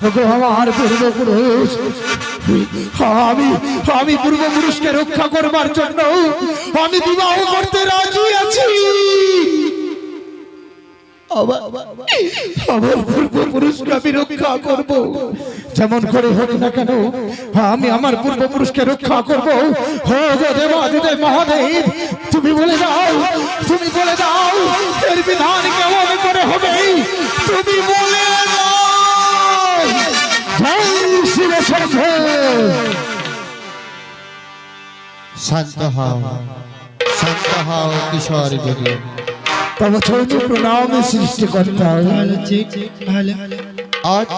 আমার পূর্বপুরুষ, আমি আমি পূর্বপুরুষকে রক্ষা করবার জন্য আমি বিবাহ করতে রাজি আছি। আমার পূর্বপুরুষকে রক্ষা করব। যেমন করে হোক না কেন, আমি আমার পূর্বপুরুষকে রক্ষা করব। হো গো দেবাদিদেব মহাদেব, তুমি বলে দাও, তুমি বলে দাও, এর বিধান কেমন করে হবে? তুমি বলে দাও। শান্ত হও শান্ত হও কিশোর যোগী তব চৌদ্দ প্রণাম সৃষ্টিকর্তা। আজ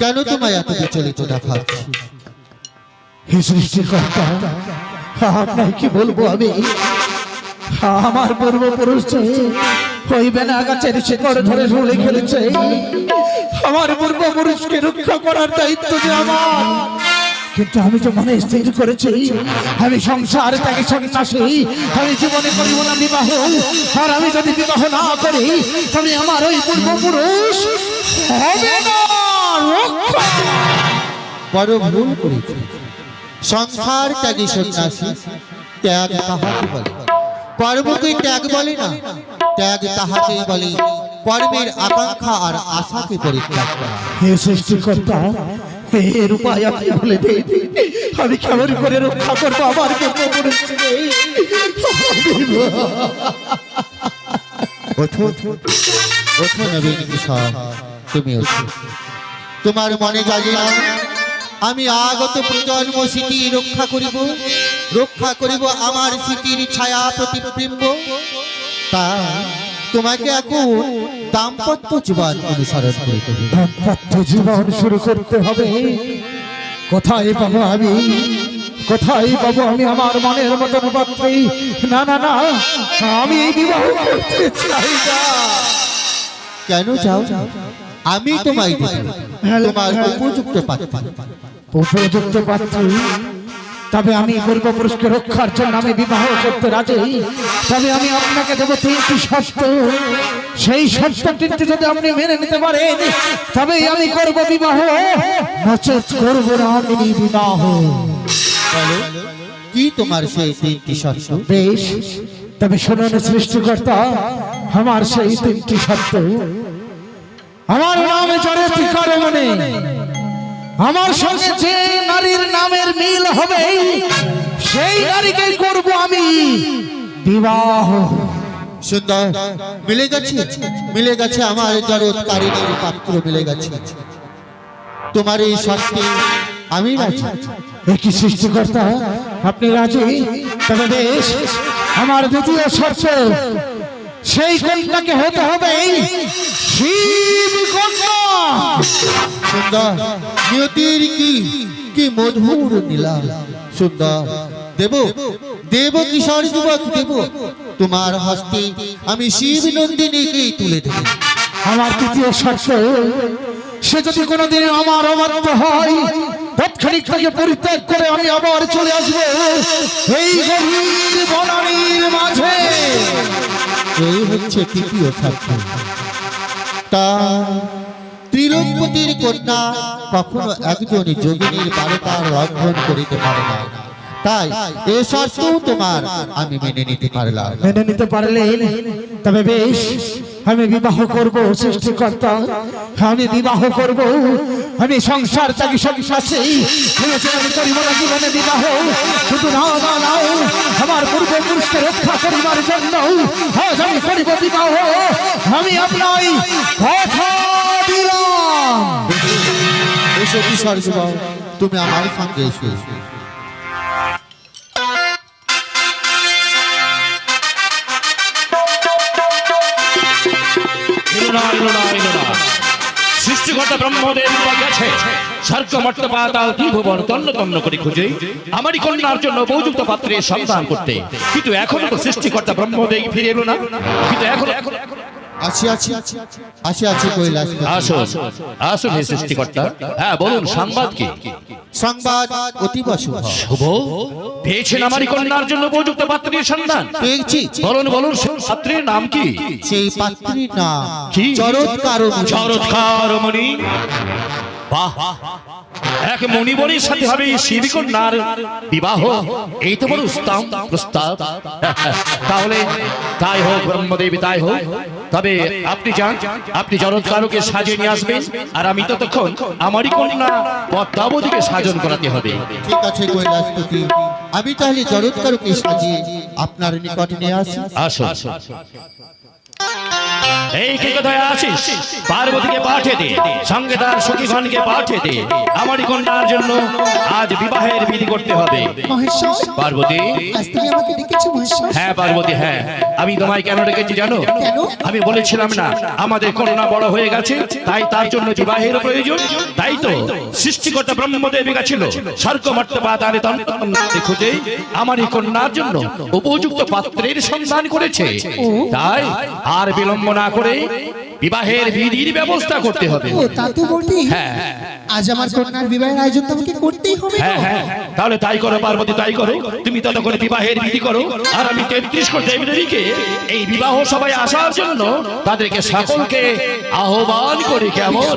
কেন তোমায় এত বিচলিত দেখাচ্ছি? হে সৃষ্টিকর্তা আপনার কি বলব আমি? আমার পূর্বপুরুষ যে ওই বেনা গাছের শিকড় ধরে ঝুলে খেলেছে। আমার পূর্বপুরুষকে রক্ষা করার দায়িত্ব যে আমার। কিন্তু আমি তো মনে স্থির করেছি, আমি সংসার তাকে সন্ন্যাসী, আমি জীবনে করিব না বিবাহ। আর আমি যদি বিবাহ না করি, তবে আমার ওই পূর্বপুরুষ হবে না। বড় ভুল করেছি। সংসার ত্যাগী সন্ন্যাসী, ত্যাগ তাহাকে বলে। কর্মকে ত্যাগ বলে না, ত্যাগ তাহাকেই বলে। কর্মের আকাঙ্ক্ষা আর আশাকে পরিত্যাগ করা। হে সৃষ্টিকর্তা এর উপায় আপনি বলে দিন আমি কেমন করে রক্ষা করব আমার তুমি ওঠো। তোমার মনে জাগে না আমি আগত প্রজন্ম স্মৃতি রক্ষা করিব রক্ষা করিব আমার স্মৃতির ছায়া প্রতিবিম্ব। তা তোমাকে এখন দাম্পত্য জীবন অনুসরণ করিতে হবে দাম্পত্য জীবন শুরু করতে হবে। কোথায় পাবো আমি? কোথায় পাবো আমি আমার মনের মতন পাত্রী? না না না আমি এই বিবাহ করতে চাই না। কেন যাও আমি তোমায় দেব। তোমার উপযুক্ত পাত্র। উপযুক্ত পাত্রী? তবে আমি পূর্বপুরুষকে রক্ষার জন্য আমি বিবাহ করতে রাজি। তবে আমি আপনাকে দেবো তিনটি শর্ত। সেই শর্ত তিনটি যদি আপনি মেনে নিতে পারেন তবেই আমি করব বিবাহ। নচেত করব না আমি বিবাহ। কি তোমার সেই তিনটি শর্ত? বেশ তবে শুনুন সৃষ্টিকর্তা আমার সেই তিনটি শর্ত। আমার নামে চরতি করে মনে। আমার সঙ্গে যে নারীর নামের মিল হবে সেই নারীকেই করব আমি বিবাহ। সুন্দর মিলে গেছে? মিলে গেছে আমার জড়ৎকারিণীর পাত্র মিলে গেছে। তোমার এই শর্তে আমি রাজি। একই সৃষ্টিকর্তা? আপনি রাজি? তবে বেশ আমার দ্বিতীয় শর্ত সেই কন্যাকে হতে হবে শিব কন্যা। সুন্দর নিয়তির কি কি মধুর নীলা। সুন্দর দেব দেব কিশোর যুবক দেব। তোমার হস্তে আমি শিব নন্দিনীকেই তুলে দেব। আমার তৃতীয় শর্ত সে যদি কোনোদিন আমার অবাধ্য হয় তৎক্ষণিক তাকে পরিত্যাগ করে আমি আবার চলে আসব। এই গভীর বনানীর মাঝে। এই হচ্ছে তৃতীয় ছাত্র। তা ত্রিলোকপতির কন্যা কখনো একজন যোগিনীর তার লঙ্ঘন করিতে পারে না। তাই এ শর্ত তোমার আমি মেনে নিতে পারলাম। মেনে নিতে পারলেন তবে বেশ আমি বিবাহ করব সৃষ্টিকর্তা। আমি বিবাহ করব আমি সংসার ত্যাগী সংসারী ভেবেছি আমি করিব না জীবনে বিবাহ। শুধু না না না আমার পূর্বপুরুষকে রক্ষা করিবার জন্য আজ আমি করিব বিবাহ। আমি আপনার কথা দিলাম। এসো তুমি আমার সঙ্গে এসো। সৃষ্টিকর্তা ব্রহ্মদেব গেছে স্বর্গ মর্ত পাতাল ত্রিভুবন তন্ন তন্ন করে খুঁজে। আমারই কন্যার জন্য উপযুক্ত পাত্রে সন্ধান করতে। কিন্তু এখনও তো সৃষ্টিকর্তা ব্রহ্মদেব ফিরে এলো না। কিন্তু এখন এখন আসি আসি আসি আসি কৈলাস আসুন আসুন সৃষ্টিকর্তা। হ্যাঁ বলুন সংবাদ কি? সংবাদ অতীব শুভ। শুভ? পেয়েছেন আমারই কন্যার জন্য উপযুক্ত পাত্রীর সন্ধান। পেয়েছি। বলুন বলুন সেই পাত্রের নাম কি? সেই পাত্রীর নাম কি? চরৎকার চরৎকার মণি বাহ। এক মণিবরের সাথে হবে শিবিকন্যার বিবাহ। এই তো বড় উত্তম প্রস্তাব। তাহলে তাই হোক ব্রহ্মদেবী তাই হোক। তবে আপনি যান আপনি জরৎকারকে সাজিয়ে নিয়ে আসবেন। আর আমি ততক্ষণ আমারই কন্যা পদ্মাবতীকে সাজন করাতে হবে। ঠিক আছে কৈলাসপতি আমি তাহলে জরৎকারকে সাজিয়ে আপনার নিকট নিয়ে আসি। আসো এই কি কোথায় আছিস পার্বতীকে পাঠিয়ে দে সঙ্গে তার সখীগণকে পাঠিয়ে দে। আমারই কন্যার জন্য আজ বিবাহের বিধি করতে হবে। পার্বতী? ডেকেছো হ্যাঁ পার্বতী হ্যাঁ। আমি তোমায় কেন রেখেছি জানো? আমি বলেছিলাম না আমাদের কন্যা বড় হয়ে গেছে তাই তার জন্য বিবাহের প্রয়োজন। তাই তো সৃষ্টিকর্তা ব্রহ্মদেবিকা ছিল। স্বর্গ মর্তবা তারে তন্ত্রে খুঁজে আমার এই কন্যার জন্য উপযুক্ত পাত্রের সন্ধান করেছে। তাই আর বিলম্ব না করে বিবাহের বিধির ব্যবস্থা করতে হবে। ও তা তো বটেই। হ্যাঁ আজ আমার কন্যার বিবাহের আয়োজন তো আমাকে করতেই হবে হ্যাঁ হ্যাঁ তাহলে তাই করো পার্বতী তাই করো। তুমি ততক্ষণ বিবাহের বিধি করো। আর আমি তেত্রিশ কোটি এই বিবাহ সবাই আসার জন্য তাদেরকে সকলকে আহ্বান করি কেমন?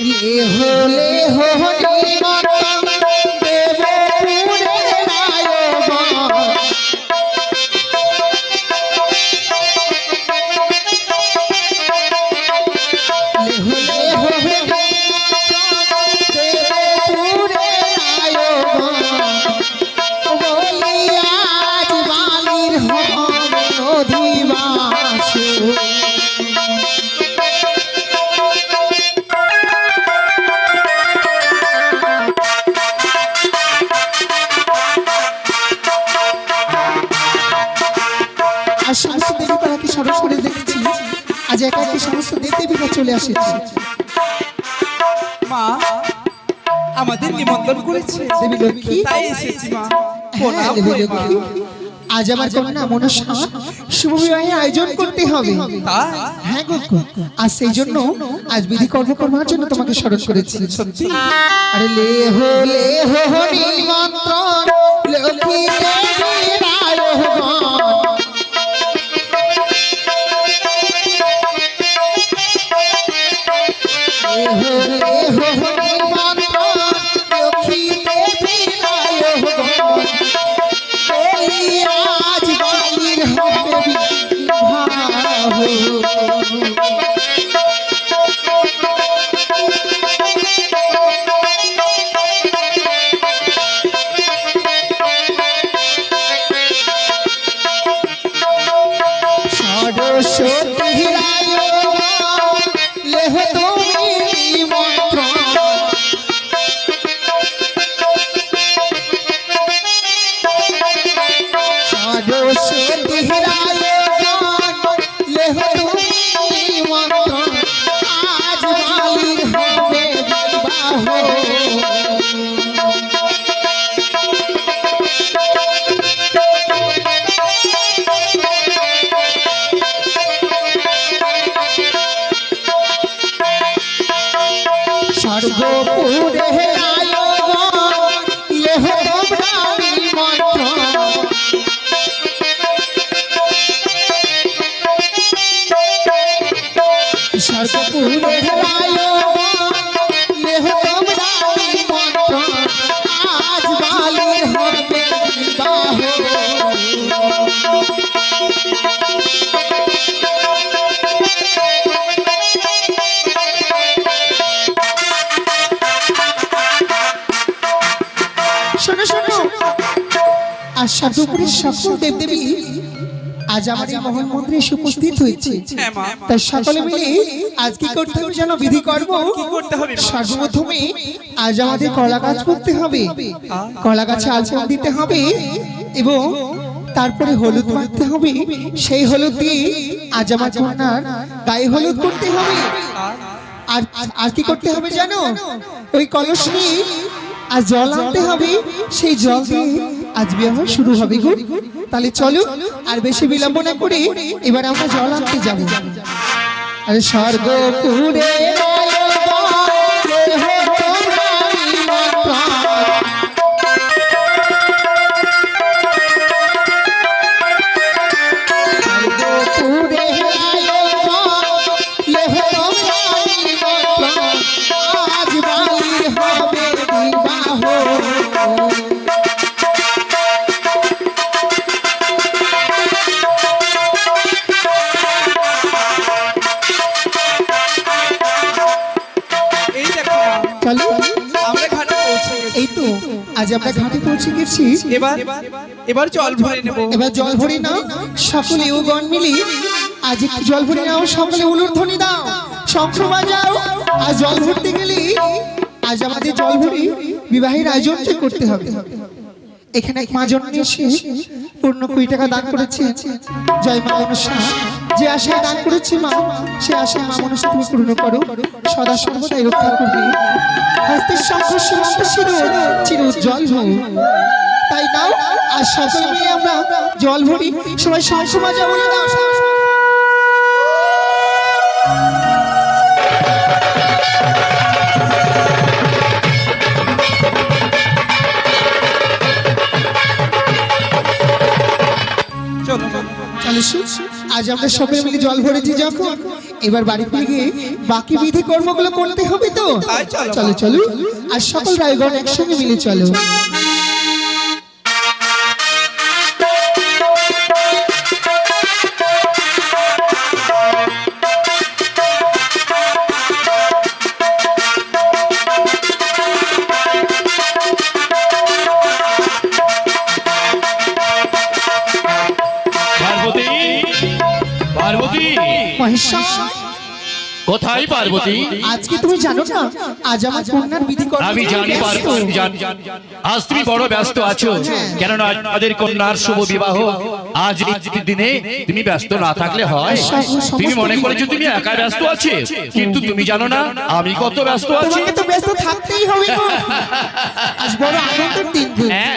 লেহ লেহ নিমন্ত্রণ চলে আসেছে মা আমাদের নিমন্ত্রণ করেছে। দেবী লক্ষ্মী? তাই এসেছি মা। হ্যাঁ, প্রণাম দেবী লক্ষ্মী। আজ আমার কন্যা মনসা শুভ বিবাহের আয়োজন করতে হবে। হ্যাঁ গো আর সেই জন্য আজ বিধি কর্ম করবার জন্য তোমাকে স্মরণ করেছি। সত্যি? আরে লেহ লেহ নিমন্ত্রণ। লক্ষ্মী আর সর্বোপরি সকল দেবদেবী আজ আমার এই মহল মন্দিরে এসে উপস্থিত হয়েছে। হ্যাঁ মা। তাই সকলে মিলে আজ কি করতে হবে যেন? বিধি করব কি করতে হবে? মা? সর্বপ্রথমে আজ আমাদের কলা গাছ করতে হবে। কলা গাছে আলপন দিতে হবে এবং তারপরে হলুদ মারতে হবে। সেই হলুদ দিয়ে আজ আমার কন্যার গায়ে হলুদ করতে হবে। আর আর কি করতে হবে জানো? ওই কলস নিয়ে আর জল আনতে হবে। সেই জল দিয়ে আজ বিবাহ শুরু হবে গো। তাহলে চলো, আর বেশি বিলম্ব না করে এবার আমরা জল আনতে যাব। আরে স্বর্গ এবার এবার জল ভরে নেব। এবার জল ভরি নাও। সকলে গণ মিলি, আজ জল ভরি নাও। সকলে উলুর দাও। শঙ্খ বাজাও। আর জল ভরতে গেলে আজ আমাদের জল ভরি বিবাহের আয়োজনটা করতে হবে? এখানে এক মা জন্ম এসে পূর্ণ কুড়ি টাকা দান করেছে। জয় মা মনসা। যে আশায় দান করেছে মা, সে আশায় মা মনসা তুমি পূর্ণ করো। সদা সর্বদাই রক্ষা করবে। হস্তের শঙ্খ সীমান্ত চির উজ্জ্বল হোক। তাই নাও আর সকলে মিলে আমরা জল ভরি সবাই বাজা বলে দাও আজ আমরা সকলে মিলে জল ভরেছি যখন এবার বাড়ি ফিরে গিয়ে বাকি বিধি কর্মগুলো করতে হবে তো? চলো। চলো চলো। আর সকল রায়গণ একসঙ্গে মিলে চলো। আজকে তুমি জানো না আজ আমার কন্যার বিধি আমি জানি পার্বতী জানি। আজ তুমি বড় ব্যস্ত আছো কেননা আজ আমাদের কন্যার শুভ বিবাহ। আজ এই দিনে তুমি ব্যস্ত না থাকলে হয়। তুমি মনে করেছ তুমি একা ব্যস্ত আছে? কিন্তু তুমি জানো না আমি কত ব্যস্ত আছি। তোমাকে তো ব্যস্ত থাকতেই হবে আজ বড় আনন্দের দিন। হ্যাঁ,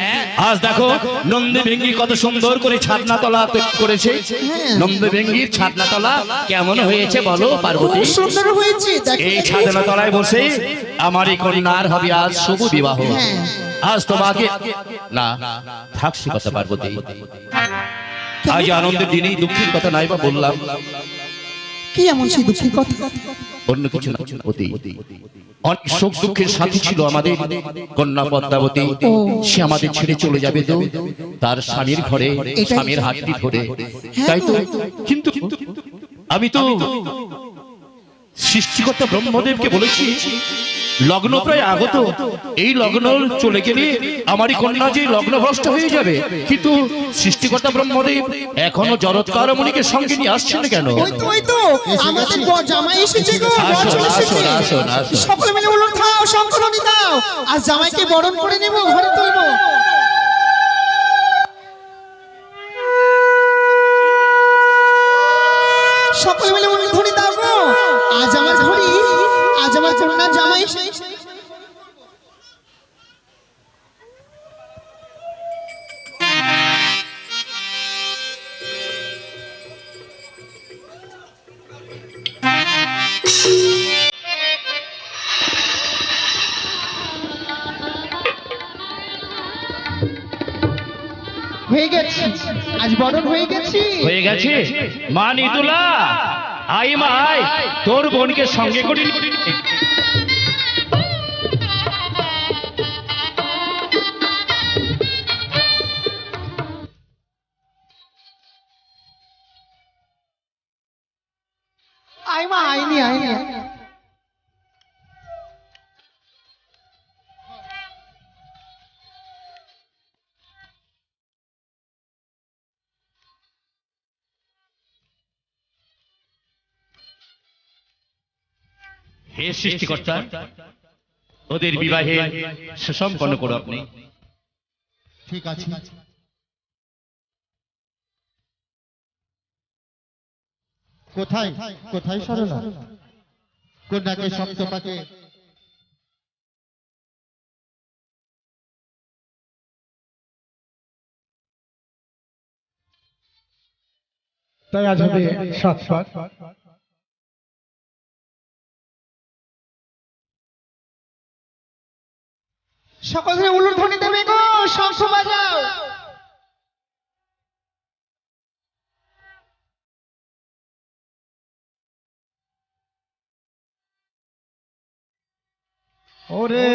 আজ দেখো নন্দী ভেঙ্গি কত সুন্দর করে ছাদনা তলা তৈরি করেছে। নন্দী ভেঙ্গির ছাদনা তলা কেমন হয়েছে বলো পার্বতী? সুন্দর হয়েছে দেখো। এই ছাদনা তলায় বসে আমার এই কন্যার হবে আজ শুভ বিবাহ। হ্যাঁ। আজ তোমাকে না থাকছি কথা পার্বতী। আজ আনন্দের দিনেই দুঃখের কথা নাই বা বললাম। কি এমন সেই দুঃখের কথা? অন্য কিছু না অতি। অনেক শোক দুঃখের সাথী ছিল আমাদের কন্যা পদ্মাবতী। সে আমাদের ছেড়ে চলে যাবে তো তার স্বামীর ঘরে স্বামীর হাতটি ধরে। হ্যাঁ তাই তো। কিন্তু আমি তো সৃষ্টিকর্তা ব্রহ্মদেবকে বলেছি লগ্ন প্রায় আগত। এই লগ্ন চলে গেলে আমারই কন্যা যে লগ্ন ভ্রষ্ট হয়ে যাবে। কিন্তু সৃষ্টিকর্তা ব্রহ্মদেব এখনও জরৎকার মনিকে সঙ্গে নিয়ে আসছেন কেন? তো ওই তো আমাদের ব- জামাই এসেছে গো আসুন, বর চলে এসেছে। আসুন, আসুন, আসুন। সকলে মিলে উলুর খাও শঙ্করণী দাও আর জামাইকে বরণ করে নেব ঘরে তুলবো। মা নিতুলা আই মা তোর বোনকে সঙ্গে করি সৃষ্টিকর্তা ওদের বিবাহে সুসম্পন্ন করো আপনি। ঠিক আছে। কোথায়? কোথায়? সরলা? কন্যাকে সপ্তমাকে তাই আজ হবে সাত সাত সকলে উলুর ধ্বনি দেবে গো শঙ্খ বাজাও। ওরে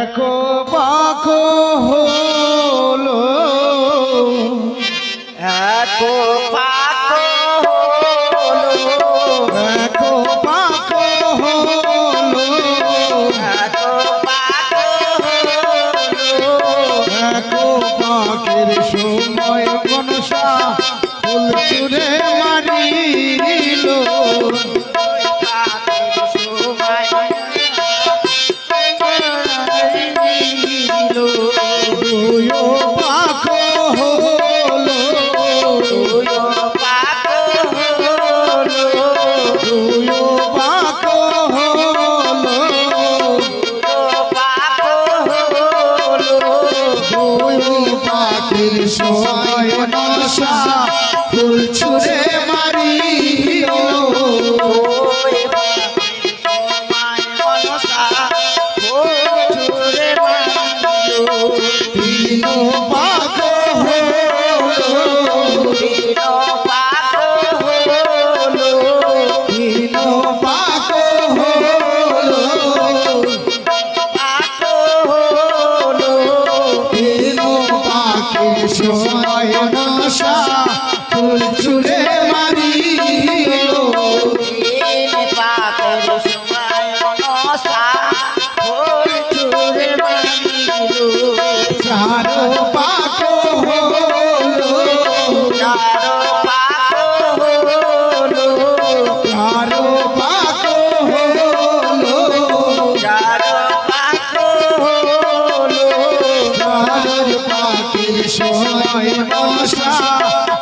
এক পাখ you know.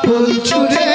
ফুল ছুড়ে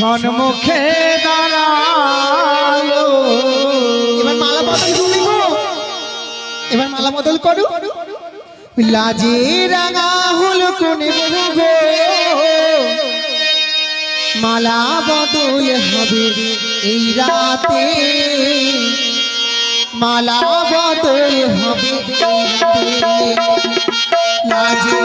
সন্মুখে দাঁড়াল। এবার মালা বদল করিব এবার মালা বদল করু। লাজি রাঙা হল কোন বলবে মালা বদল হবে এই রাতে। মালা বদল হবে লাজে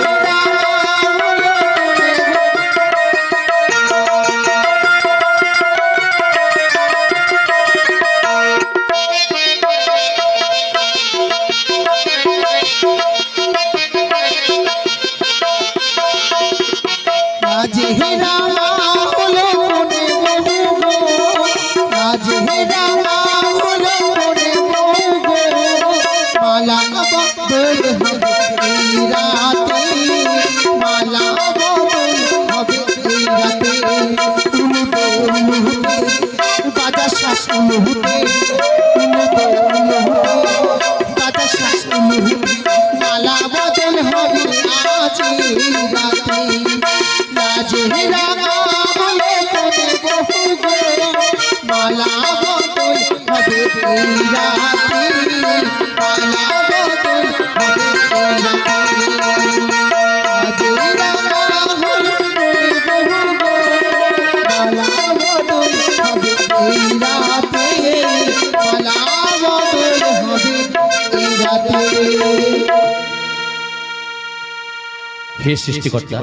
হে সৃষ্টিকর্তা,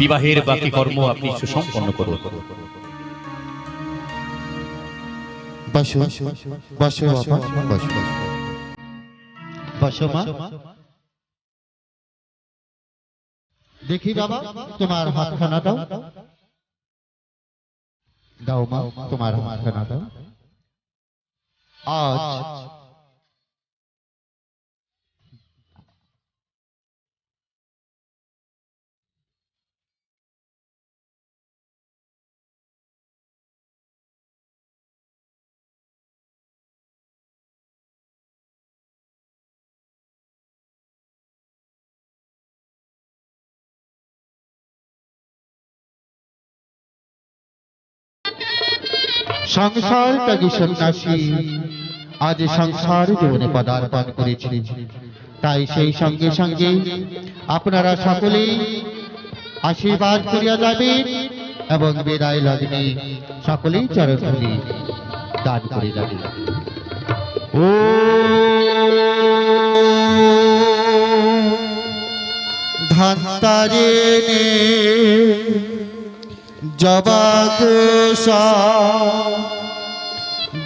বিবাহের বাকি কর্ম আপনি সুসম্পন্ন করুন। দেখি বাবা, তোমার হাতখানা দাও। দাও মা, তোমার হাতখানা দাও। আজ সংসার ত্যাগী সন্ন্যাসী। আজ সংসার জীবনে পদার্পণ করেছি। তাই সেই সঙ্গে সঙ্গে আপনারা সকলেই আশীর্বাদ করিয়া যাবেন এবং বিদায় লগ্নে সকলেই চরণধুলি দান করে যাবেন। ও ধান্তারে জবাকুষা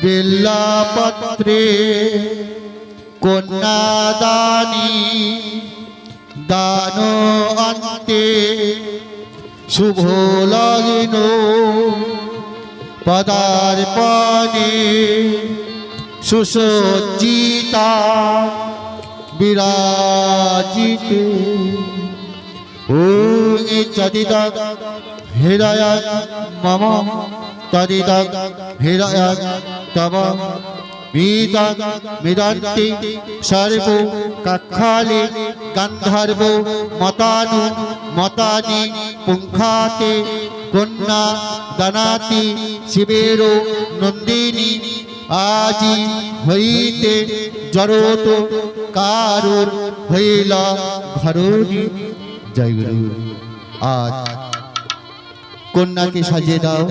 বেল্লাপত্রে কন্যাদানি দান অন্তে শুভ লগ্ন পদার্পণে সুসজ্জিতা বিরাজিতে। ও চরিত হেরায়াত মম তদিদত হেরায়াত তব। মিদত মিদন্তি সর্ব কক্ষালি গন্ধর্ব মতানু মতানি পুঙ্খাতে কন্যা দনাতি শিবের নন্দিনী আজি হইতে জরত কারুর হইল ঘরুনি জয় গুরু। আজ কন্যাকে সাজিয়ে দাও।